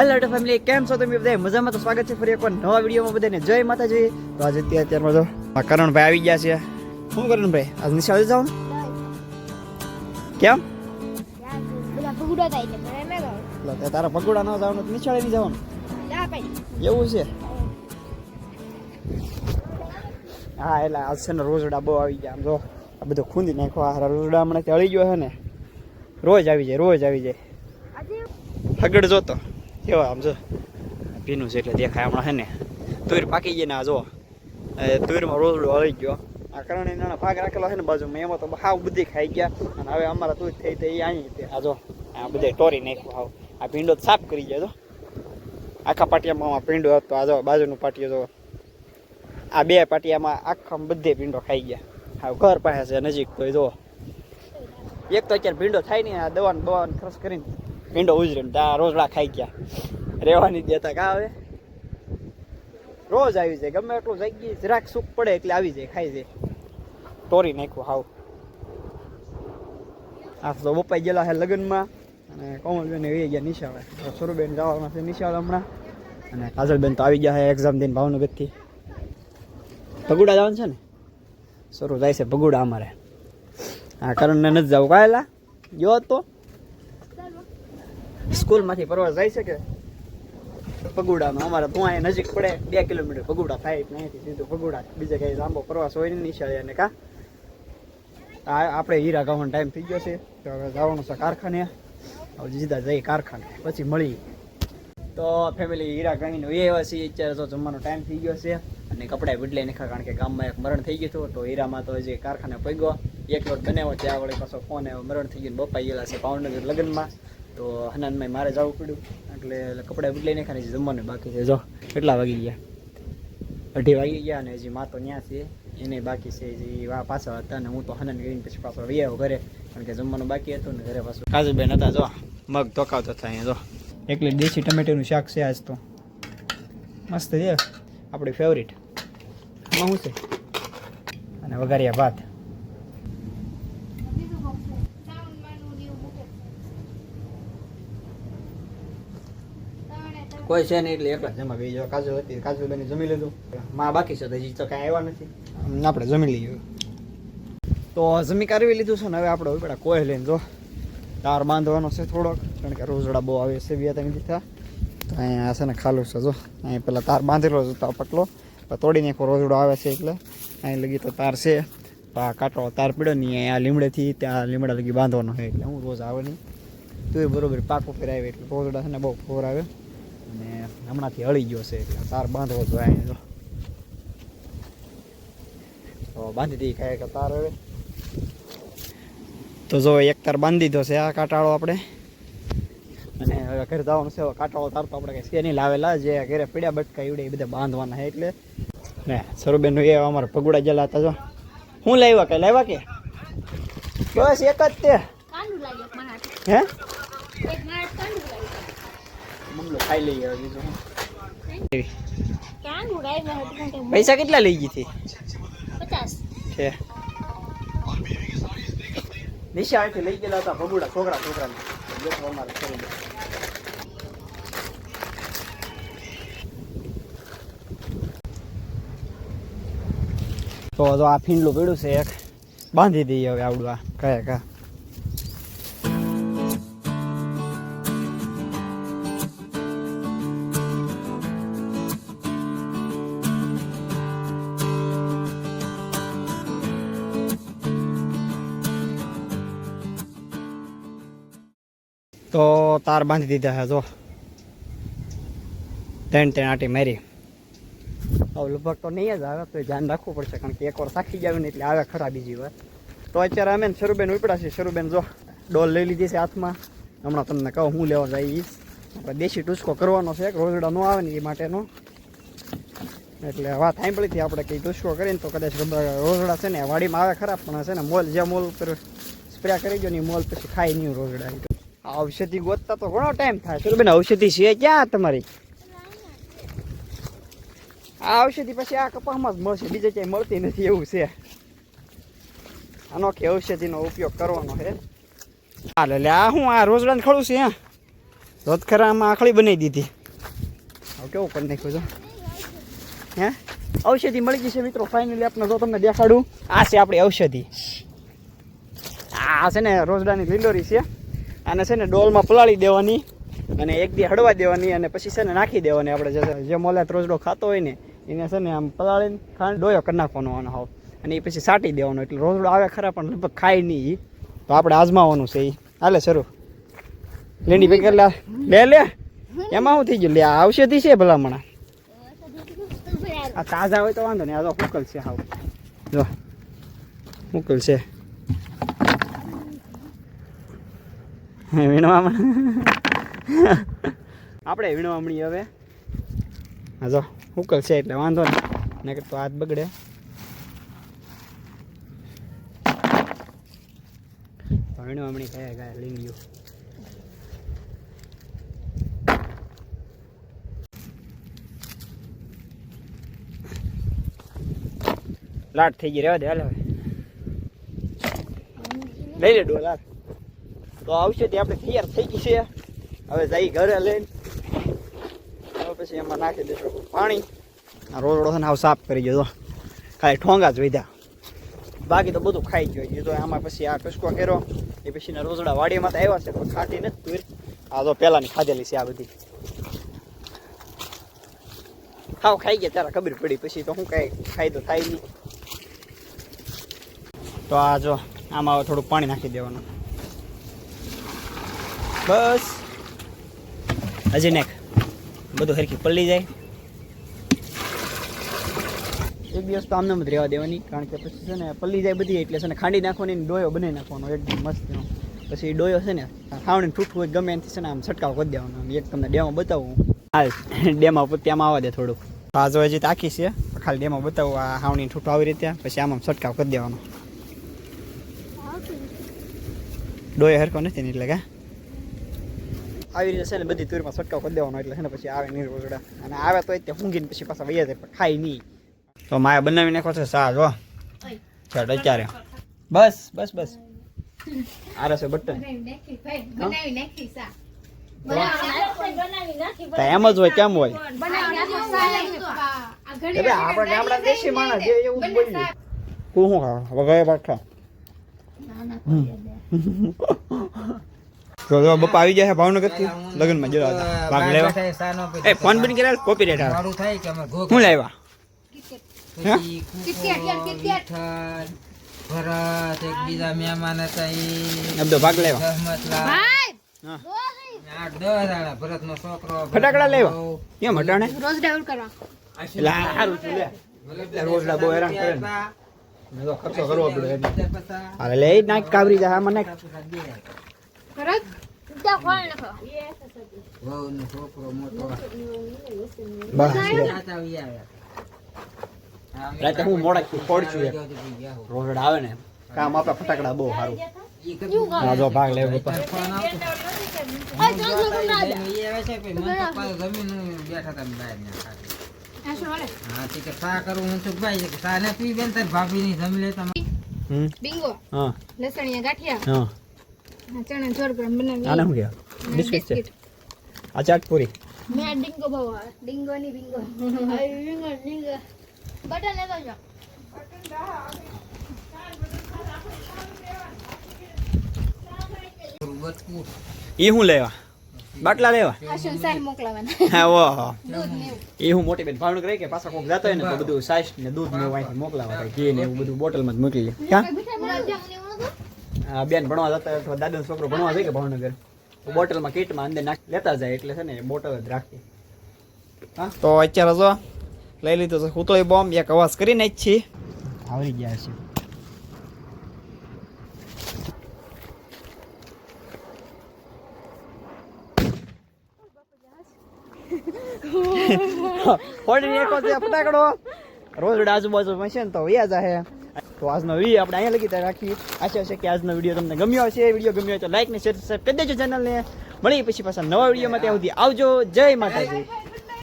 Hello two family કેમ છો તમે બધા મજામાં તો સ્વાગત છે ફરી એકવાર નવા વિડીયોમાં બધાને જય માતાજી. તો આજે અત્યારે અત્યારમાં તો આ કરણભાઈ આવી ગયા છે. શું કરણભાઈ? આજ નિશાળે જાઉં કેમ? બધા ભૂગડો થાય છે પણ એમ ના એટલે તે તારા પગોડા ન જવાનું નિશાળે નહીં જવાનું. એવું છે? હા, એટલે આજ છે ને રોજડા બહુ આવી ગયા. આમ જો, આ બધું ખૂંદી નાખો આ રોજડા હમણાં અળી ગયો છે ને. રોજ આવી જાય, રોજ આવી જાય. હગડ જોતો. કેવા આમ જો? ભીનું છે એટલે દેખાય હમણાં છે ને. તુર પાકી ગઈ ને આ જો. તુરમાં રોજડો હળી ગયો. આ કારણે નાના ભાગ રાખેલો છે ને બાજુમાં. એમાં તો હાવ બધી ખાઈ ગયા. અને હવે અમારા તુર થઈ તે અહીં તે આ જો, આ બધે ટોરી નાખ્યું હાવ. આ ભીંડો સાફ કરી ગયા જો. આખા પાટિયામાં આમાં ભીંડો હતો. આ જો બાજુનું પાટિયો જો. આ બે પાટિયામાં આખા બધે ભીંડો ખાઈ ગયા. હાવ ઘર પાસે છે, નજીક તો જો. એક તો અત્યારે ભીંડો થાય નહીં, આ દવાનું દવાને ખર્ચ કરીને ભીંડો ઉજરીને ત્યાં રોજડા ખાઈ ગયા. રહેવાની દેતા કા હવે રોજ આવી જાય, ગમે એટલું જગ્યાએ જરાક સુખ પડે એટલે આવી જાય, ખાઈ જાય. તોરી નાખ્યું હાવ. આ તો બપાઈ ગયેલા છે લગ્નમાં. અને કોમલબેન એ ગયા નિશાળે. તો સરુબેન જવાના છે નિશાળ હમણાં. અને કાજલબેન તો આવી ગયા છે એક્ઝામ દઈને ભાવનગરથી. ભગુડા જવાનું છે ને? શરૂ જાય છે ભગુડા અમારે. હા કરણને નથી જવું. કાયલા? ગયો હતો? સ્કૂલમાંથી પરવા જાય છે કે? પગુડામાં. અમારે અહીંયા નજીક પડે. બે કિલોમીટર પગુડા થાય એટલે અહીંયાથી સીધું પગુડા. બીજે કઈ લાંબો પ્રવાસ હોય નહીં, નિશાળે અને કા? આપણે હીરા ગાવાનો ટાઈમ થઈ ગયો છે. હવે જવાનું છે કારખાને. હવે જીધા જઈ કારખાને. પછી મળી. તો ફેમિલી હીરા ગામીને એ એવા અત્યારે તો જમવાનો ટાઈમ થઈ ગયો છે. અને કપડાં બદલાઈ નાખ્યા કારણ કે ગામમાં એક મરણ થઈ ગયું હતું. તો હીરામાં તો હજી કારખાને પગ્યો. એક લોટ બનાવ્યો. ત્યાં વળી પાછો ફોન આવ્યો. મરણ થઈ ગયું બપાઈ ગયેલા છે ભાવનગર લગ્નમાં. તો હનાનમાં મારે જવું પડ્યું. એટલે કપડાં બદલાઈ નાખ્યા હજી જમવાનું બાકી છે. જો, કેટલા વાગી ગયા? અઢી વાગી ગયા અને હજી માતો ત્યાં છે. એને બાકી છે હજી વા પાછા હતા ને હું તો હનન ગઈને પછી પાછો વી આવ્યો ઘરે. કારણ કે જમવાનું બાકી હતું ને ઘરે પાછું કાજુબેન હતા જો, મગ ધોકાવતા હતા અહીંયા. જો. એકલી દેશી ટમેટાનું શાક છે આજ તો. મસ્ત છે. આપણી ફેવરિટ આમાં શું છે? અને વઘારિયા ભાત સાઉન્ડ માનું ને એવું મૂકે તમે કોઈ છે નહીં એટલે એકલા જમા બે જો કાજુ હતી કાજુ બેને જમી લીધું. માં બાકી છે તો હજી તો કાંઈ આવ્યા નથી. આપણે જમી લઈએ. તો જમી કાઢવી લીધું છે ને હવે આપણે ઉપડા કોઈ લઈને જો. તાર બાંધવાનો છે થોડોક કારણ કે રોજડા બહુ આવે છે બે ત્રણ દીધા તો અહીંયા છે ને ખાલું છે જો. અહીંયા પેલા તાર બાંધેલો છે તો પટલો તોડીને તોડી નાખો રોજડો આવે છે એટલે. અહીં લગી તો તાર છે. આ કાંટો તાર પીડ્યો નહીં અહીંયા લીમડેથી ત્યાં લીમડા લગી બાંધવાનો છે એટલે હું રોજ આવે નહીં. તો એ બરોબર પાકો ફેરાવે એટલે રોજડા છે ને બહુ ફોર આવે. અને હમણાંથી હળી ગયો છે એટલે તાર બાંધવો જોઈએ જો. તો બાંધી દઈએ કાંઈ કે તાર હવે. તો જો એક તાર બાંધી દીધો છે આ કાંટાળો આપણે. અને હવે ઘરે જવાનું છે કાંટાળો તાર તો આપણે કંઈ છે નહીં લાવેલા જે ઘરે પીડ્યા બટકા એવડે એ બધા બાંધવાના છે એટલે. ને સરુબેનનું એ અમારે પગુડા જેલા હતા જો. હું લાવ્યા કે લાવ્યા કે? બસ એક જ તે. હે? ખાઈ લઈએ હવે બીજું. પૈસા કેટલા લઈ ગઈ હતી? છે. નિશાળેથી લઈ ગયેલા હતા બબુડા છોકરા છોકરાને. અમારે કરી તો આ ફીંડલું પીડ્યું છે એક. બાંધી દઈએ હવે આવડું આ. કયા કા તો તાર બાંધી દીધા છે, જો. ત્રણ ત્રણ આટી મારી. હવે લગભગ તો નહીં જ આવે તો ધ્યાન રાખવું પડશે, કારણ કે એકવાર સાખી જાવ ને એટલે આવે ખરા બીજી વાર. તો અત્યારે અમે શરૂબેન ઉપડા છે, શરૂબેન જો, ડોલ લઈ લીધી છે હાથમાં. હમણાં તમને કહું, હું લેવા જઈશ આપણે દેશી ટૂચકો કરવાનો છે રોજડા ન આવે ને એ માટેનો. એટલે વાત સાંભળી હતી આપણે કંઈ ટૂચકો કરીને તો કદાચ રોજડા છે ને, વાડીમાં આવે ખરાબ પણ છે ને, મોલ જે મોલ ઉપર સ્પ્રે કરી ગયો ને એ મોલ પછી ખાઈ નહીં રોજડા. ઔષધિ ગોતતા તો ઘણો ટાઈમ થાય. બેન, ઔષધિ છે ક્યાં તમારી? આ ઔષધિ પછી આ કપાસમાં જ મળશે, બીજે ક્યાંય મળતી નથી, એવું છે. અનોખી ઔષધિનો ઉપયોગ કરવાનો છે. હાલ એટલે આ હું આ રોજડાને ખડું છે, હા. ખરા આખડી બનાવી દીધી. હવે કેવું કરી નાખ્યું છું? હે? ઔષધિ મળી ગઈ છે મિત્રો ફાઇનલી આપણે જો તમને દેખાડું. આ છે આપણી ઔષધિ. આ છે ને રોજડાની લીલોરી છે. આને છે ને ડોલમાં પલાળી દેવાની અને એક દી હળવા દેવાની અને પછી છે ને નાખી દેવાની આપણે જે મોલાત રોજડો ખાતો હોય ને, એને છે ને આમ પલાળીને ખાંડ ડોયો કરી નાખવાનો આનો હાવ. અને એ પછી સાટી દેવાનો, એટલે રોજડો આવે ખરા પણ લગભગ ખાય નહીં. તો આપણે આજમાવાનું છે એ હાલે શરૂ. લેંડી ભેગા લે. લે લે. એમાં શું થઈ ગયું? લે ઔષધિ છે ભલામણા. આ તાજા હોય તો વાંધો નહીં, આ તો મોકલ છે હાવ. જો મોકલ છે. વીણવામાં. આપણે વીણવામણી હવે. હા, જો, ઉકલ છે એટલે વાંધો નહીં. નકર તો હાથ બગડે. વીણવામણી કયા કયા લીંગીઓ લાટ થઈ ગઈ રહેવા દે, હાલ હવે. લઈ લે ડોલ, હાલ. તો આવશે તે આપણે તૈયાર થઈ ગઈ છે. હવે જઈ ઘરે લઈને. પછી એમાં નાખી દઈશું પાણી. આ રોજડો છે ને સાફ કરી ગયો ખાલી ઠોંગા જ વધ્યા. બાકી તો બધું ખાઈ ગયો એ તો આમાં પછી આ કસકો કર્યો. એ પછીના રોજડા વાડીમાં તો આવ્યા છે, પણ ખાટી નથી તુર આ તો પહેલાંની ખાધેલી છે આ બધી. હાવ ખાઈ ગયા ત્યારે ખબર પડી. પછી તો શું કાંઈ ફાયદો થાય નહીં. તો આ જો, આમાં થોડુંક પાણી નાખી દેવાનું. બસ. હજી નાખ બધું હરખી પલ્લી જાય. એક દિવસ તો આમને જ રહેવા દેવાની કારણ કે પછી છે ને પલ્લી જાય બધી એટલે છે ને ખાંડી નાખવાની ડોયો બનાવી નાખવાનો એકદમ મસ્તનો. પછી ડોયો છે ને ખાવણી ઠૂઠું હોય ગમે એનાથી છે ને આમ છટકાવ કરી દેવાનો. આમ એક તમને ડેમો બતાવું. હાલ ડેમાં પોતે આવવા દે થોડુંક. આ જો હજી તાકી છે ખાલી ડેમો બતાવું આ હાવણી ઠૂઠું આવી રીતે પછી આમ આમ છટકાવ કરી દેવાનો. ડોયો હરકો નથી ને એટલે કે? આવી રીતે છે ને બધી તુરમાં છટકાવ કરી દેવાનો એટલે છે ને પછી આવે નહીં રોજડા. અને આવે તો તે ઊંઘીને પછી પાછા વૈયા જાય પણ ખાય નહીં. તો માયા બનાવી નાખો છે સા જો ચાલ અત્યારે. બસ બસ બસ. આરે છે બટન. બનાવી નાખી સા એમ જ હોય કેમ હોય? બનાવી નાખો આપણે આપણા દેશી માણસ જે એવું બોલ્યું હું શું ખાવા? વગાડે પાછા જો આવી જાય છે ભાવનગરથી લગ્નમાં જવા ભાગ લેવા. એ ફોન બંધ કર્યા કોપી રેટ આવે થાય કે અમે ઘોઘ. શું લાવ્યા? પછી કિટકેટ, યાર, કુકર, કિટકેટ. વિઠ્ઠલ, ભરત, એક બીજા મહેમાન હતા ઈ અબધો ભાગ લેવા. છોકરો ફટાકડા લેવા? કેમ હટાણે રોજ ડાઉન કરવા. એટલે સારું છે રોજડા બહુ હેરાન કરે ને. મેં ખર્ચો કરવો પડે હાલે લે ઈ જ નાખ. કાવરી જાય મને. ખરજ રાતે હું મોડા પડશું આવે ને કામ આપે ફટાકડા બહુ સારું. જો ભાગ લેવો ભાભી ની જમી લે તમે બિંગો હા. ગાંઠિયા. હા હા, ચણા ચોર પર બનાવી. આને શું કહેવાય? બિસ્કિટ છે. આ ચાટ પૂરી. મે ડિંગો બહુ આવે. ડિંગો ની બિંગો ડિંગો ડિંગો. બટન લેતો જો બટન દા એ શું લેવા? બાટલા લેવા? આ શું સાહેબ મોકલાવાના? હા ઓહો. એ હું મોટી બેન ભાવનગર કરી કે પાછા કોક જતો હોય ને તો બધું સાઈસ ને દૂધ ને એવું મોકલાવા થાય ઘી ને એવું બધું બોટલમાં જ મોકલી લે ક્યાં ગુલાબજાંબુ ને એવું નહોતું? આ બેન ભણવા જતા અથવા દાદાનો છોકરો ભણવા જાય કે ભાવનગર? બોટલમાં કીટમાં અંદર નાખ લેતા જાય એટલે છે ને બોટલ જ રાખી. હા? તો અત્યારે જો લઈ લીધો છે હુતળી બોમ્બ એક અવાજ કરીને જ છીએ. આવરી ગયા છે. ફોડી એક ફટાકડો. રોજ આજુબાજુમાં છે ને તો વ્યાજ છે તો આજનો વીડિયો આપણે અહીંયા લગી રાખીએ. આશા છે કે આજનો વીડિયો તમને ગમ્યો હશે. વીડિયો ગમ્યો હોય તો લાઈક ને શેર સબસ્ક્રાઈબ કરી દેજો ચેનલને મળી પછી પાછા નવા વિડીયોમાં ત્યાં સુધી આવજો. જય માતાજી.